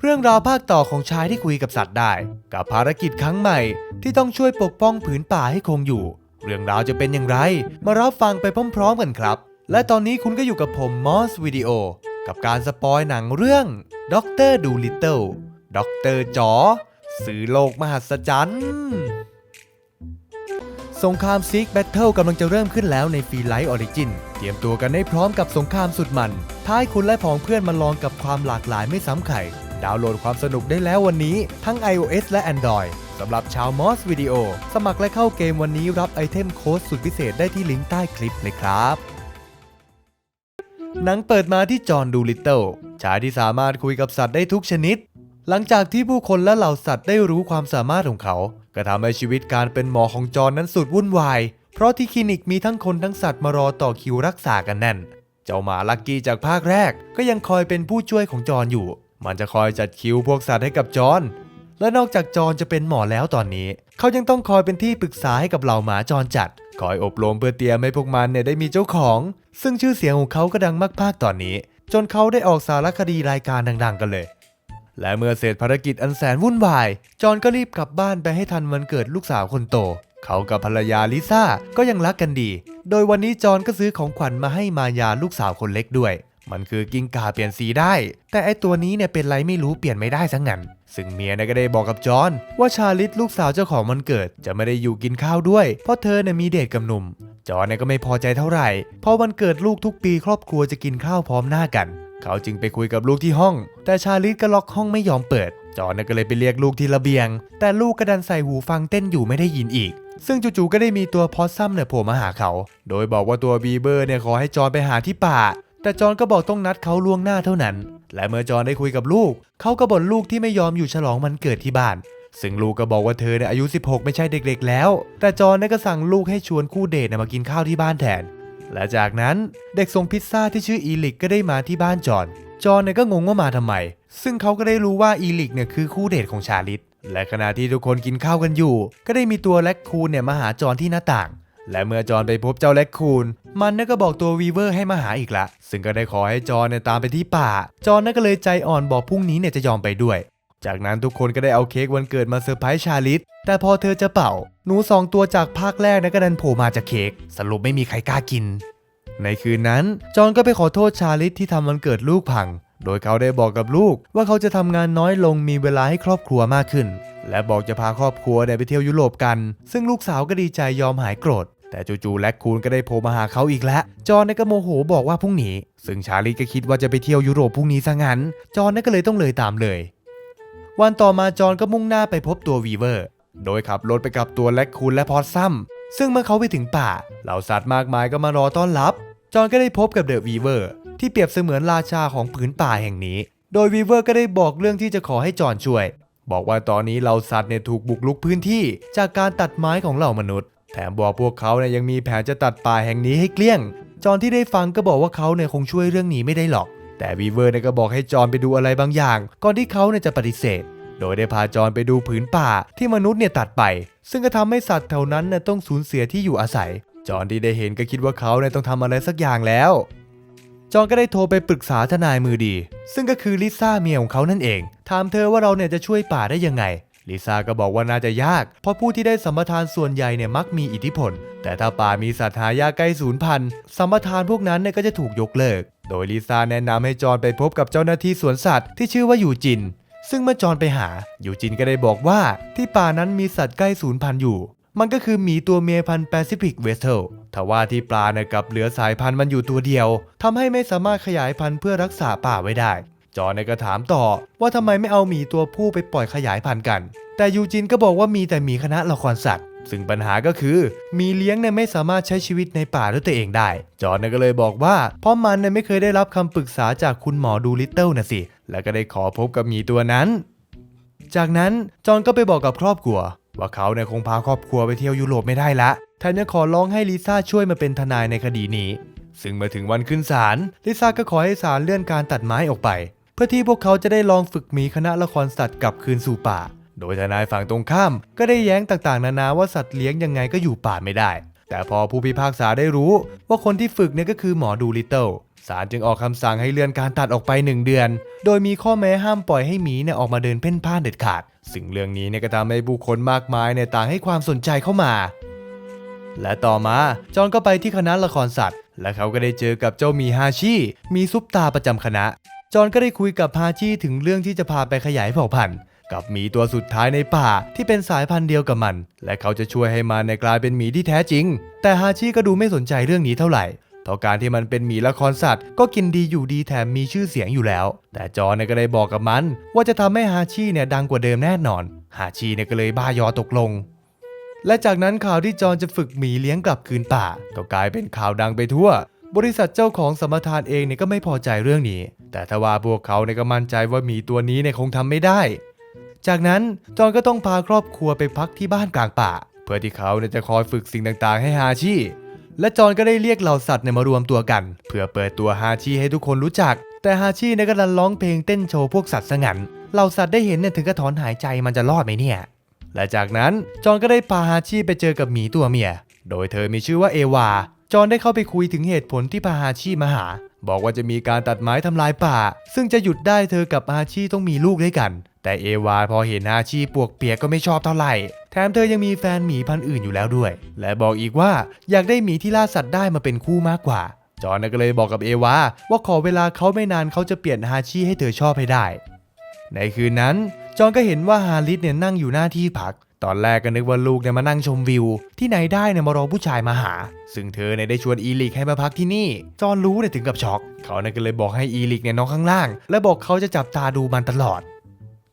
เรื่องราวภาคต่อของชายที่คุยกับสัตว์ได้ กับภารกิจครั้งใหม่ ที่ต้องช่วยปกป้องผืนป่าให้คงอยู่ เรื่องราวจะเป็นอย่างไร มารับฟังไปพร้อมๆกันครับ และตอนนี้คุณก็อยู่กับผมมอสวิดีโอกับการสปอยหนังเรื่องด็อกเตอร์ดูลิตเติลด็อกเตอร์จอสื่อโลกมหัศจรรย์สงครามซิกแบทเทิลกำลังจะเริ่มขึ้นแล้วในฟรีไลท์ออริจินเตรียมตัวกันให้พร้อมกับสงครามสุดมัน ท้ายคุณและผองเพื่อนมาลองกับความหลากหลายไม่ซ้ำใคร ดาวน์โหลดความสนุกได้แล้ววันนี้ ทั้ง iOS และ Android สำหรับชาวมอสวิดีโอ สมัครและเข้าเกมวันนี้รับไอเทมโค้ดสุดพิเศษได้ที่ลิงก์ใต้คลิปเลยครับ หนังเปิดมาที่จอห์นดูลิตเติลชายที่สามารถคุยกับสัตว์ได้ทุกชนิด หลังจากที่ผู้คนและเหล่าสัตว์ได้รู้ความสามารถของเขา ก็ทำให้ชีวิตการเป็นหมอของจอห์นนั้นสุดวุ่นวาย เพราะที่คลินิกมีทั้งคนทั้งสัตว์มารอต่อคิวรักษากันแน่น เจ้าหมาลักกี้จากภาคแรก ก็ยังคอยเป็นผู้ช่วยของจอห์นอยู่ มันจะคอยจัดคิวพวกสัตว์ให้กับจอห์นและนอกจากจอห์นจะเป็นหมอแล้วตอนนี้ เขายังต้องคอยเป็นที่ปรึกษาให้กับเหล่าหมาจรจัด คอยอบรมเพื่อเตรียมให้พวกมันเนี่ยได้มีเจ้าของ ซึ่งชื่อเสียงของเขาก็ดังมากๆตอนนี้ จนเขาได้ออกสารคดีรายการดังๆ กันเลย และเมื่อเสร็จภารกิจอันแสนวุ่นวาย จอห์นก็รีบกลับบ้านไปให้ทันวันเกิดลูกสาวคนโต เขากับภรรยาลิซ่าก็ยังรักกันดี โดยวันนี้จอห์นก็ซื้อของขวัญมาให้มายาลูกสาวคนเล็กด้วย มันคือกิ้งก่าเปลี่ยนสีได้ แต่ไอตัวนี้เนี่ยเป็นไรไม่รู้เปลี่ยนไม่ได้สังนั้นซึ่งเมียเนี่ยก็ได้บอกกับจอห์นว่าชาลิตลูกสาวเจ้าของมันเกิด จะไม่ได้อยู่กินข้าวด้วย เพราะเธอเนี่ยมีเดทกับหนุ่ม จอห์นเนี่ยก็ไม่พอใจเท่าไหร่เพราะวันเกิดลูกทุกปีครอบครัวจะกินข้าวพร้อมหน้ากัน เขาจึงไปคุยกับลูกที่ห้อง แต่ชาลิตก็ล็อกห้องไม่ยอมเปิด จอห์นเนี่ยก็เลยไปเรียกลูกที่ระเบียง แต่ลูกก็ดันใส่หูฟังเต้นอยู่ไม่ได้ยินอีกซึ่งจู่ๆก็ได้มีตัวพอสซัมเนี่ยโผล่มาหาเขา โดยบอกว่าตัวบีเบอร์เนี่ยขอให้จอห์นไปหาที่ป่า แต่จอห์นก็บอกต้องนัดเขาล่วงหน้าเท่านั้น และเมื่อจอห์นได้คุยกับลูก เขาก็บ่นลูกที่ไม่ยอมอยู่ฉลองมันเกิดที่บ้าน ซึ่งลูกก็บอกว่าเธอเนี่ยอายุ 16 ไม่ใช่เด็กๆแล้ว แต่จอห์นเนี่ยก็สั่งลูกให้ชวนคู่เดทมากินข้าวที่บ้านแทน และจากนั้นเด็กส่งพิซซ่าที่ชื่ออีลิกก็ได้มาที่บ้านจอห์นจอห์นเนี่ยก็งงว่ามาทำไม ซึ่งเขาก็ได้รู้ว่าอีลิกเนี่ยคือคู่เดทของชาลิต และขณะที่ทุกคนกินข้าวกันอยู่ ก็ได้มีตัวแล็กคูนเนี่ยมาหาจอห์นที่หน้าต่างและเมื่อจอนไปพบเจ้าแล็กคูน มันเนี่ยก็บอกตัววีเวอร์ให้มาหาอีกละ ซึ่งก็ได้ขอให้จอนเนี่ยตามไปที่ป่า จอนเนี่ยก็เลยใจอ่อนบอกพรุ่งนี้เนี่ยจะยอมไปด้วย จากนั้นทุกคนก็ได้เอาเค้กวันเกิดมาเซอร์ไพรส์ชาลิต แต่พอเธอจะเป่า หนูสองตัวจากภาคแรกนะก็ดันโผล่มาจากเค้ก สรุปไม่มีใครกล้ากิน ในคืนนั้น จอนก็ไปขอโทษชาลิตที่ทำวันเกิดลูกพัง โดยเขาได้บอกกับลูกว่าเขาจะทำงานน้อยลงมีเวลาให้ครอบครัวมากขึ้น และบอกจะพาครอบครัวเนี่ยไปเที่ยวยุโรปกัน ซึ่งลูกสาวก็ดีใจยอมหายโกรธ แต่จู่ๆแลคคูนก็ได้โผล่มาหาเขาอีกแล้ว จอห์นก็โมโหบอกว่าพรุ่งนี้ ซึ่งชาลิตก็คิดว่าจะไปเที่ยวยุโรปพรุ่งนี้ซะงั้น จอห์นก็เลยต้องเลยตามเลย วันต่อมาจอห์นก็มุ่งหน้าไปพบตัววีเวอร์ โดยขับรถไปกับตัวแลคคูนและพอสซัม ซึ่งเมื่อเขาไปถึงป่า เหล่าสัตว์มากมายก็มารอต้อนรับ จอห์นก็ได้พบกับเดอะวีเวอร์ที่เปรียบเสมือนราชาของผืนป่าแห่งนี้ โดยวีเวอร์ก็ได้บอกเรื่องที่จะขอให้จอห์นช่วย บอกว่าตอนนี้เหล่าสัตว์เนี่ยถูกบุกรุกพื้นที่จากการตัดไม้ของเหล่ามนุษย์ แถมบอกพวกเขาเนี่ยยังมีแผนจะตัดป่าแห่งนี้ให้เกลี้ยง จอห์นที่ได้ฟังก็บอกว่าเขาเนี่ยคงช่วยเรื่องนี้ไม่ได้หรอก แต่วีเวอร์เนี่ยก็บอกให้จอห์นไปดูอะไรบางอย่าง ก่อนที่เขาเนี่ยจะปฏิเสธ โดยได้พาจอห์นไปดูผืนป่าที่มนุษย์เนี่ยตัดไป ซึ่งก็ทำให้สัตว์แถวนั้นเนี่ยต้องสูญเสียที่อยู่อาศัย จอห์นที่ได้เห็นก็คิดว่าเขาเนี่ยต้องทำอะไรสักอย่างแล้ว จอห์นก็ได้โทรไปปรึกษาทนายมือดี ซึ่งก็คือลิซ่าเมียของเขานั่นเอง ถามเธอว่าเราเนี่ยจะช่วยป่าได้ยังไง ลิซ่าก็บอกว่าน่าจะยาก เพราะผู้ที่ได้สัมปทานส่วนใหญ่เนี่ยมักมีอิทธิพล แต่ถ้าป่ามีสัตว์หายากใกล้สูญพันธุ์สัมปทานพวกนั้นเนี่ยก็จะถูกยกเลิก โดยลิซ่าแนะนำให้จอห์นไปพบกับเจ้าหน้าที่สวนสัตว์ที่ชื่อว่าอยู่จิน ซึ่งเมื่อจอห์นไปหา อยู่จินก็ได้บอกว่า ที่ป่านั้นมีสัตว์ใกล้สูญพันธุ์อยู่ มันก็คือหมีตัวเมียพันธุ์แปซิฟิกเวสเทิลทว่าที่ปลาเนี่ยกับเหลือสายพันธุ์มันอยู่ตัวเดียวทำให้ไม่สามารถขยายพันธุ์เพื่อรักษาป่าไว้ได้ จอห์นก็ถามต่อว่าทำไมไม่เอาหมีตัวผู้ไปปล่อยขยายพันธุ์กัน แต่ยูจินก็บอกว่ามีแต่หมีคณะละครสัตว์ ซึ่งปัญหาก็คือหมีเลี้ยงเนี่ยไม่สามารถใช้ชีวิตในป่าด้วยตัวเองได้ จอนเนี่ยก็เลยบอกว่าเพราะมันเนี่ยไม่เคยได้รับคำปรึกษาจากคุณหมอดูลิตเติลนะสิ แล้วก็ได้ขอพบกับหมีตัวนั้น จากนั้นจอนก็ไปบอกกับครอบครัว ว่าเขาเนี่ยคงพาครอบครัวไปเที่ยวยุโรปไม่ได้ละแถมยังขอร้องให้ลิซ่าช่วยมาเป็นทนายในคดีนี้ ซึ่งเมื่อถึงวันขึ้นศาลลิซ่าก็ขอให้ศาลเลื่อนการตัดไม้ออกไป พื่อที่พวกเขาจะได้ลองฝึกหมีคณะละครสัตว์กลับคืนสู่ป่า โดยทนายฝั่งตรงข้าม ก็ได้แย้งต่างๆ นานาว่าสัตว์เลี้ยงยังไงก็อยู่ป่าไม่ได้ แต่พอผู้พิพากษาได้รู้ว่าคนที่ฝึกเนี่ยก็คือหมอดูลิตเติลศาลจึงออกคำสั่งให้เลื่อนการตัดออกไป 1 เดือน โดยมีข้อแม้ห้ามปล่อยให้หมีเนี่ยออกมาเดินเพ่นพ่านเด็ดขาดซึ่งเรื่องนี้เนี่ยก็ทำให้ผู้คนมากมายเนี่ยต่างให้ความสนใจเข้ามา และต่อมา จอนก็ไปที่คณะละครสัตว์ และเขาก็ได้เจอกับเจ้ามีฮาชิมีซุปตาประจำคณะ จอห์นก็ได้คุยกับฮาชิถึงเรื่องที่จะพาไปขยายเผ่าพันธุ์กับหมีตัวสุดท้ายในป่าที่เป็นสายพันธุ์เดียวกับมัน และเขาจะช่วยให้มันในกลายเป็นหมีที่แท้จริง แต่ฮาชิก็ดูไม่สนใจเรื่องนี้เท่าไหร่เพราะการที่มันเป็นหมีละครสัตว์ ก็กินดีอยู่ดีแถมมีชื่อเสียงอยู่แล้ว แต่จอห์นเนี่ยก็ได้บอกกับมัน ว่าจะทำให้ฮาชิเนี่ยดังกว่าเดิมแน่นอน ฮาชิเนี่ยก็เลยบ้ายอตกลง และจากนั้นข่าวที่จอห์นจะฝึกหมีเลี้ยงกลับคืนป่า ก็กลายเป็นข่าวดังไปทั่ว บริษัทเจ้าของสมทานเองเนี่ยก็ไม่พอใจเรื่องนี้ แต่ทว่าพวกเขาเนี่ยก็มั่นใจว่าหมีตัวนี้เนี่ยคงทำไม่ได้ จากนั้นจอนก็ต้องพาครอบครัวไปพักที่บ้านกลางป่า เพื่อที่เขาเนี่ยจะคอยฝึกสิ่งต่างๆ ให้ฮาชิ และจอนก็ได้เรียกเหล่าสัตว์เนี่ยมารวมตัวกัน เพื่อเปิดตัวฮาชิให้ทุกคนรู้จัก แต่ฮาชิเนี่ยก็ดันร้องเพลงเต้นโชว์พวกสัตว์สงันเหล่าสัตว์ได้เห็นเนี่ยถึงกับถอนหายใจมันจะรอดไหมเนี่ยและจากนั้นจอนก็ได้พาฮาชิไปเจอกับหมีตัวเมีย โดยเธอมีชื่อว่าเอวา จอนได้เข้าไปคุยถึงเหตุผลที่พาฮาชิมาหา บอกว่าจะมีการตัดไม้ทำลายป่า ซึ่งจะหยุดได้เธอกับฮาชิต้องมีลูกด้วยกัน แต่เอวาพอเห็นฮาชิปวกเปียกก็ไม่ชอบเท่าไหร่ แถมเธอยังมีแฟนหมีพันธุ์อื่นอยู่แล้วด้วย และบอกอีกว่าอยากได้หมีที่ล่าสัตว์ได้มาเป็นคู่มากกว่าจอนก็เลยบอกกับเอวาว่าขอเวลาเขาไม่นานเขาจะเปลี่ยนฮาชิให้เธอชอบให้ได้ ในคืนนั้น จอนก็เห็นว่าฮาริสเนี่ยนั่งอยู่หน้าที่พัก ตอนแรกก็นึกว่าลูกเนี่ยมานั่งชมวิว ที่ไหนได้เนี่ยมารอผู้ชายมาหา ซึ่งเธอเนี่ยได้ชวนอีลิกให้มาพักที่นี่ จอนรู้เนี่ยถึงกับช็อก เขาเนี่ยก็เลยบอกให้อีลิกเนี่ยนอนข้างล่าง และบอกเขาจะจับตาดูมันตลอด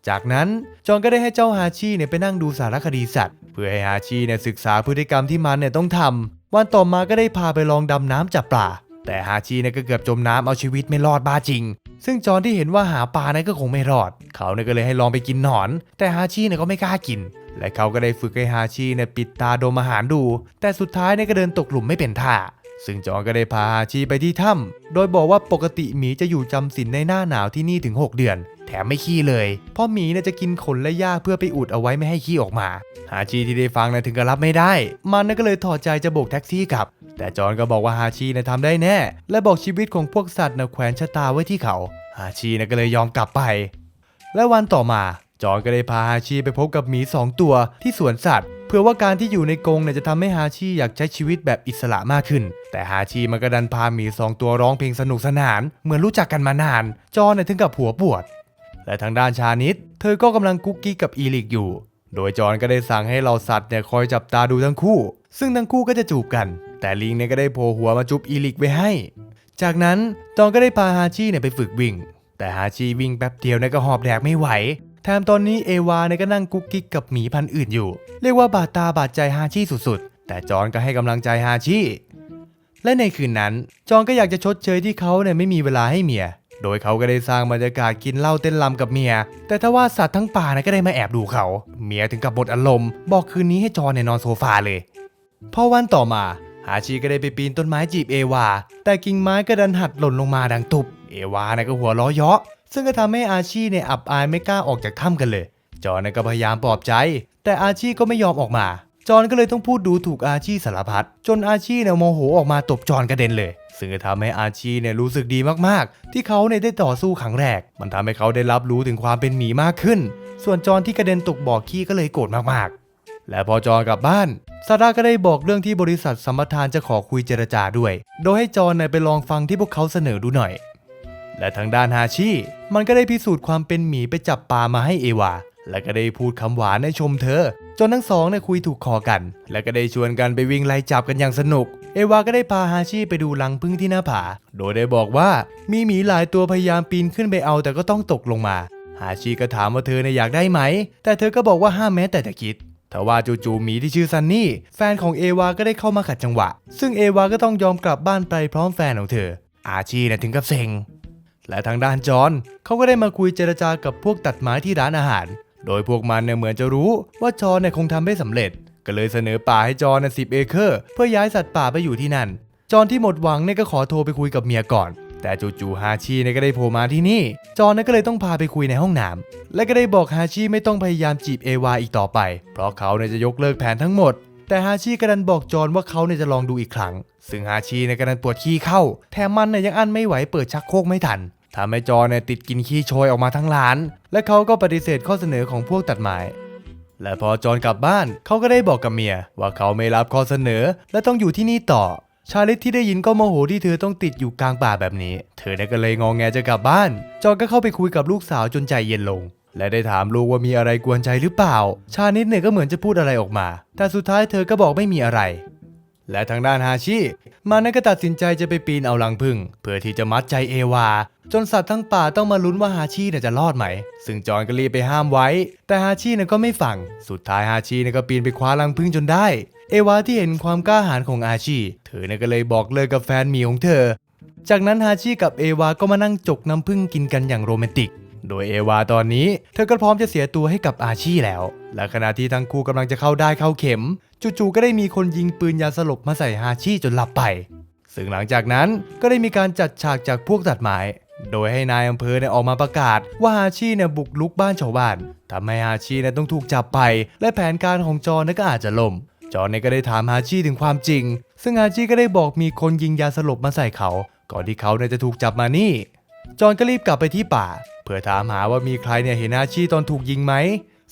จากนั้นจอนก็ได้ให้เจ้าฮาชิเนี่ยไปนั่งดูสารคดีสัตว์ เพื่อให้ฮาชิเนี่ยศึกษาพฤติกรรมที่มันเนี่ยต้องทำวันต่อมาก็ได้พาไปลองดำน้ำจับปลาแต่ฮาชิเนี่ยก็เกือบจมน้ำเอาชีวิตไม่รอดบ้าจริง ซึ่งจอนที่เห็นว่าหาปลานั้นก็คงไม่รอด เขาเนี่ยก็เลยให้ลองไปกินหนอน แต่ฮาชิเนี่ยก็ไม่กล้ากิน และเขาก็ได้ฝึกให้ฮาชิเนี่ยปิดตาดมอาหารดู แต่สุดท้ายเนี่ยก็เดินตกหลุมไม่เป็นท่า ซึ่งจอห์นก็ได้พาฮาชิไปที่ถ้ำโดยบอกว่าปกติหมีจะอยู่จำศีลในหน้าหนาวที่นี่ถึง 6 เดือน แถมไม่ขี้เลย เพราะหมีเนี่ยจะกินขนและหญ้าเพื่อไปอุดเอาไว้ไม่ให้ขี้ออกมา ฮาชิที่ได้ฟังนะถึงกับรับไม่ได้ มันก็เลยถอดใจจะโบกแท็กซี่กลับ แต่จอห์นก็บอกว่าฮาชินะทำได้แน่ และบอกชีวิตของพวกสัตว์นะแขวนชะตาไว้ที่เขา ฮาชินะก็เลยยอมกลับไป และวันต่อมา จอห์นก็ได้พาฮาชิไปพบกับหมีสองตัวที่สวนสัตว์ เพื่อว่าการที่อยู่ในกรงเนี่ยจะทำให้ฮาชิอยากใช้ชีวิตแบบอิสระมากขึ้น แต่ฮาชิมันก็ดันพาหมีสองตัวร้องเพลงสนุกสนาน เหมือนรู้จักกันมานาน จอห์นเนี่ยถึงกับหัวปวด และทางด้านชานิดเธอก็กำลังกุ๊กกิ๊กกับอีลิกอยู่ โดยจอห์นก็ได้สั่งให้เหล่าสัตว์เนี่ยคอยจับตาดูทั้งคู่ ซึ่งทั้งคู่ก็จะจูบกัน แต่ลิงเนี่ยก็ได้โผล่หัวมาจุบอีลิกไว้ให้ จากนั้นจอห์นก็ได้พาฮาชิเนี่ยไปฝึกวิ่ง แต่ฮาชิวิ่งแป๊บเดียวเนี่ยก็หอบแดกไม่ไหว แถมตอนนี้เอวาเนี่ยก็นั่งกุ๊กกิ๊กกับหมีพันธุ์อื่นอยู่ เรียกว่าบาดตาบาดใจฮาชิสุดๆ แต่จอนก็ให้กำลังใจฮาชิและในคืนนั้น จอนก็อยากจะชดเชยที่เขาเนี่ยไม่มีเวลาให้เมีย โดยเขาก็ได้สร้างบรรยากาศกินเหล้าเต้นรำกับเมีย แต่ถ้าว่าสัตว์ทั้งป่านะก็ได้มาแอบดูเขา เมียถึงกับหมดอารมณ์ บอกคืนนี้ให้จอนเนี่ยนอนโซฟาเลย พอวันต่อมาฮาชิก็ได้ไปปีนต้นไม้จีบเอวา แต่กิ่งไม้ก็ดันหัดหล่นลงมาดังตุบ เอวาเนี่ยก็หัวล้อเยาะ ซึ่งก็ทำให้อาชีเนี่ยอับอายไม่กล้าออกจากถ้ำกันเลย จอนเนี่ยก็พยายามปลอบใจ แต่อาชีก็ไม่ยอมออกมา จอนก็เลยต้องพูดดูถูกอาชีสารพัดจนอาชีเนี่ยโมโหออกมาตบจอนกระเด็นเลย ซึ่งก็ทำให้อาชีเนี่ยรู้สึกดีมากๆ ที่เขาเนี่ยได้ต่อสู้ครั้งแรก มันทำให้เขาได้รับรู้ถึงความเป็นหมีมากขึ้น ส่วนจอนที่กระเด็นตกบ่อขี้ก็เลยโกรธมากๆ และพอจอนกลับบ้านซาร่าก็ได้บอกเรื่องที่บริษัทสัมปทานจะขอคุยเจรจาด้วย โดยให้จอนเนี่ยไปลองฟังที่พวกเขาเสนอดูหน่อย และทางด้านฮาชิ มันก็ได้พิสูจน์ความเป็นหมีไปจับปลามาให้เอวา และก็ได้พูดคำหวานให้ชมเธอ จนทั้งสองเนี่ยคุยถูกคอกัน และก็ได้ชวนกันไปวิ่งไล่จับกันอย่างสนุก เอวาก็ได้พาฮาชิไปดูรังพึ่งที่หน้าผา โดยได้บอกว่ามีหมีหลายตัวพยายามปีนขึ้นไปเอาแต่ก็ต้องตกลงมา ฮาชิก็ถามว่าเธอเนี่ยอยากได้ไหม แต่เธอก็บอกว่าห้ามแม้แต่จะคิดทว่าจู่ๆหมีที่ชื่อซันนี่ แฟนของเอวาก็ได้เข้ามาขัดจังหวะ ซึ่งเอวาก็ต้องยอมกลับบ้านไปพร้อมแฟนของเธอ อาชีเนี่ยถึงกับเซ็ง และทางด้านจอห์นเขาก็ได้มาคุยเจรจากับพวกตัดไม้ที่ร้านอาหาร โดยพวกมันเนี่ยเหมือนจะรู้ว่าจอห์นเนี่ยคงทำได้สำเร็จ ก็เลยเสนอป่าให้จอห์นสิบเอเคอร์เพื่อย้ายสัตว์ป่าไปอยู่ที่นั่น จอห์นที่หมดหวังเนี่ยก็ขอโทรไปคุยกับเมียก่อน แต่จู่ๆฮาชิเนี่ยก็ได้โผล่มาที่นี่ จอห์นเนี่ยก็เลยต้องพาไปคุยในห้องน้ำและก็ได้บอกฮาชิไม่ต้องพยายามจีบเอวาอีกต่อไป เพราะเขาเนี่ยจะยกเลิกแผนทั้งหมดแต่ฮาชิก็ดันบอกจอนว่าเขาเนี่ยจะลองดูอีกครั้ง ซึ่งฮาชิเนี่ยก็ดันปวดขี้เข้า แถมมันเนี่ยยังอั้นไม่ไหวเปิดชักโครกไม่ทัน ทำให้จอเนี่ยติดกินขี้โชยออกมาทั้งร้าน และเขาก็ปฏิเสธข้อเสนอของพวกตัดไม้และพอจอนกลับบ้านเขาก็ได้บอกกับเมีย ว่าเขาไม่รับข้อเสนอ และต้องอยู่ที่นี่ต่อ ชาลิตที่ได้ยินก็โมโหที่เธอต้องติดอยู่กลางป่าแบบนี้ เธอก็เลยงองแงจะกลับบ้าน จอนก็เข้าไปคุยกับลูกสาวจนใจเย็นลง และได้ถามลูกว่ามีอะไรกวนใจหรือเปล่า ชานิดเนี่ยก็เหมือนจะพูดอะไรออกมา แต่สุดท้ายเธอก็บอกไม่มีอะไร และทางด้านฮาชิมันนั้ก็ตัดสินใจจะไปปีนเอาลังพึ่ง เพื่อที่จะมัดใจเอวา จนสัตว์ทั้งป่าต้องมาลุ้นว่าฮาชิเนี่ยจะรอดไหม ซึ่งจอนก็รีบไปห้ามไว้ แต่ฮาชิเนี่ยก็ไม่ฟัง สุดท้ายฮาชิเนี่ยก็ปีนไปคว้าลังพึ่งจนได้ เอวาที่เห็นความกล้าหาญของอาชีเธอเนี่ยก็เลยบอกเลิกกับแฟนหมีของเธอ จากนั้นฮาชิกับเอวาก็มานั่งจกน้ำพึ่งกินกันอย่างโรแมนติกโดยเอวาตอนนี้ เธอก็พร้อมจะเสียตัวให้กับอาชีแล้ว และขณะที่ทั้งคู่กำลังจะเข้าได้เข้าเข็ม จู่ๆก็ได้มีคนยิงปืนยาสลบมาใส่ฮาชิจนหลับไป ซึ่งหลังจากนั้นก็ได้มีการจัดฉากจากพวกตัดไม้โดยให้นายอำเภอเนี่ยออกมาประกาศ ว่าฮาชิเนี่ยบุกลุกบ้านชาวบ้านทำให้ฮาชิเนี่ยต้องถูกจับไป และแผนการของจอเนี่ยก็อาจจะล่ม จอเนี่ยก็ได้ถามฮาชิถึงความจริง ซึ่งฮาชิก็ได้บอกมีคนยิงยาสลบมาใส่เขา ก่อนที่เขาเนี่ยจะถูกจับมานี่ จอนก็รีบกลับไปที่ป่า เพื่อถามหาว่ามีใครเนี่ยเห็นฮาชิตอนถูกยิงไหม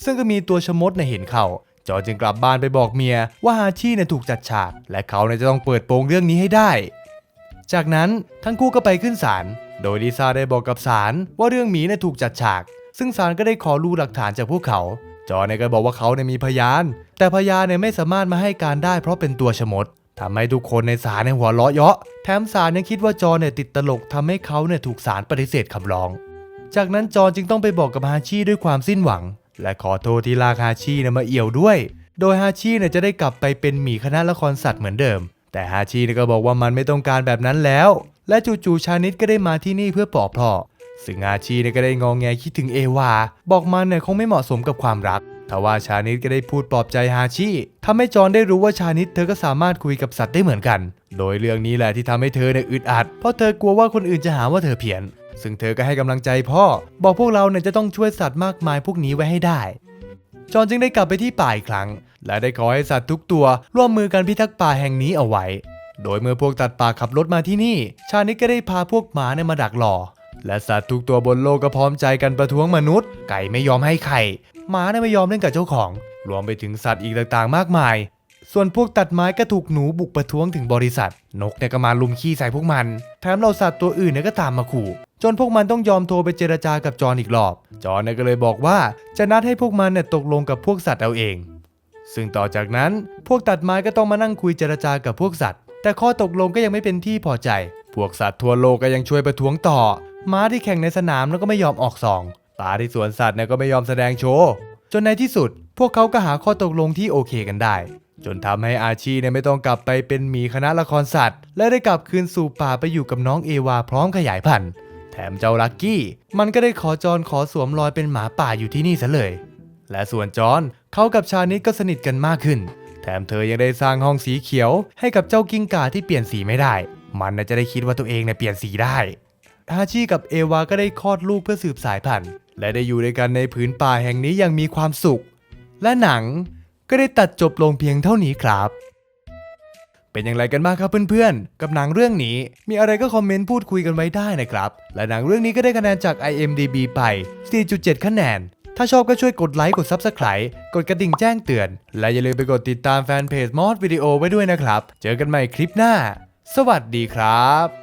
ซึ่งก็มีตัวชมดเนี่ยเห็นเขา จอจึงกลับบ้านไปบอกเมียว่าฮาชิเนี่ยถูกจัดฉาก และเขาเนี่ยจะต้องเปิดโปงเรื่องนี้ให้ได้ จากนั้นทั้งคู่ก็ไปขึ้นศาล โดยลิซ่าได้บอกกับศาลว่าเรื่องหมีเนี่ยถูกจัดฉาก ซึ่งศาลก็ได้ขอรู้หลักฐานจากพวกเขา จอเนี่ยก็บอกว่าเขาเนี่ยมีพยาน แต่พยานเนี่ยไม่สามารถมาให้การได้ เพราะเป็นตัวชมดทำให้ทุกคนในศาลเนี่ยหัวเราะเยาะ แถมศาลยังคิดว่าจอเนี่ยติดตลกทำให้เขาเนี่ยถูกศาลปฏิเสธคำร้อง จากนั้นจอจึงต้องไปบอกกับฮาชิด้วยความสิ้นหวัง และขอโทษที่ลากฮาชินี่ยมาเอี่ยวด้วย โดยฮาชินี่ยจะได้กลับไปเป็นหมีคณะละครสัตว์เหมือนเดิม แต่ฮาชินี่ยก็บอกว่ามันไม่ต้องการแบบนั้นแล้ว และจู่ๆชานิดก็ได้มาที่นี่เพื่อปลอบพ่อซึ่งฮาชินี่ยก็ได้งองแงคิดถึงเอวา บอกมันเนี่ยคงไม่เหมาะสมกับความรักทว่าชานิดก็ได้พูดปลอบใจฮาชิทำให้จอนได้รู้ว่าชานิดเธอก็สามารถคุยกับสัตว์ได้เหมือนกัน โดยเรื่องนี้แหละที่ทำให้เธอเนี่ยอึดอัด เพราะเธอกลัวว่าคนอื่นจะหาว่าเธอเพี้ยน ซึ่งเธอก็ให้กำลังใจพ่อ บอกพวกเราเนี่ยจะต้องช่วยสัตว์มากมายพวกนี้ไว้ให้ได้ จอห์นจึงได้กลับไปที่ป่าอีกครั้ง และได้ขอให้สัตว์ทุกตัวร่วมมือกันพิทักษ์ป่าแห่งนี้เอาไว้ โดยเมื่อพวกตัดป่าขับรถมาที่นี่ ชานิดก็ได้พาพวกหมาเนี่ยมาดักรอและสัตว์ทุกตัวบนโลกก็พร้อมใจกันประท้วงมนุษย์ ไก่ไม่ยอมให้ไข่ หมาเนี่ยไม่ยอมเล่นกับเจ้าของ รวมไปถึงสัตว์อีกต่างๆ มากมาย ส่วนพวกตัดไม้ก็ถูกหนูบุกประท้วงถึงบริษัท นกเนี่ยก็มาลุมขี้ใส่พวกมัน แถมเราสัตว์ตัวอื่นเนี่ยก็ตามมาขู่จนพวกมันต้องยอมโทรไปเจรจากับจอห์นอีกรอบ จอห์นก็เลยบอกว่าจะนัดให้พวกมันเนี่ยตกลงกับพวกสัตว์เอาเอง ซึ่งต่อจากนั้นพวกตัดไม้ก็ต้องมานั่งคุยเจรจากับพวกสัตว์ แต่ข้อตกลงก็ยังไม่เป็นที่พอใจ พวกสัตว์ทั่วโลกก็ยังช่วยประท้วงต่อ ม้าที่แข่งในสนามแล้วก็ไม่ยอมออกสองปลาที่สวนสัตว์เนี่ยก็ไม่ยอมแสดงโชว์ จนในที่สุด พวกเขาก็หาข้อตกลงที่โอเคกันได้ จนทำให้อาชีเนี่ยไม่ต้องกลับไปเป็นหมีคณะละครสัตว์ และได้กลับคืนสู่ป่าไปอยู่กับน้องเอวาพร้อมขยายพันธุ์ แถมเจ้าลักกี้ มันก็ได้ขอจอนขอสวมรอยเป็นหมาป่าอยู่ที่นี่ซะเลย และส่วนจอนเขากับชานิดก็สนิทกันมากขึ้น แถมเธอยังได้สร้างห้องสีเขียว ให้กับเจ้ากิ้งก่าที่เปลี่ยนสีไม่ได้ มันน่าจะได้คิดว่าตัวเองเนี่ยเปลี่ยนสีได้ฮาชิกับเอวาก็ได้คลอดลูกเพื่อสืบสายพันธุ์ และได้อยู่ด้วยกันในผืนป่าแห่งนี้อยังมีความสุข และหนังก็ได้ตัดจบลงเพียงเท่านี้ครับ เป็นอย่างไรกันบ้างครับเพื่อนๆ กับหนังเรื่องนี้ มีอะไรก็คอมเมนต์พูดคุยกันไว้ได้นะครับ และหนังเรื่องนี้ก็ได้คะแนนจาก IMDB ไป 4.7 คะแนน ถ้าชอบก็ช่วยกดไลค์กด Subscribe กดกระดิ่งแจ้งเตือน และอย่าลืมไปกดติดตามแฟนเพจมอสวิดีโอไว้ด้วยนะครับ เจอกันใหม่คลิปหน้า สวัสดีครับ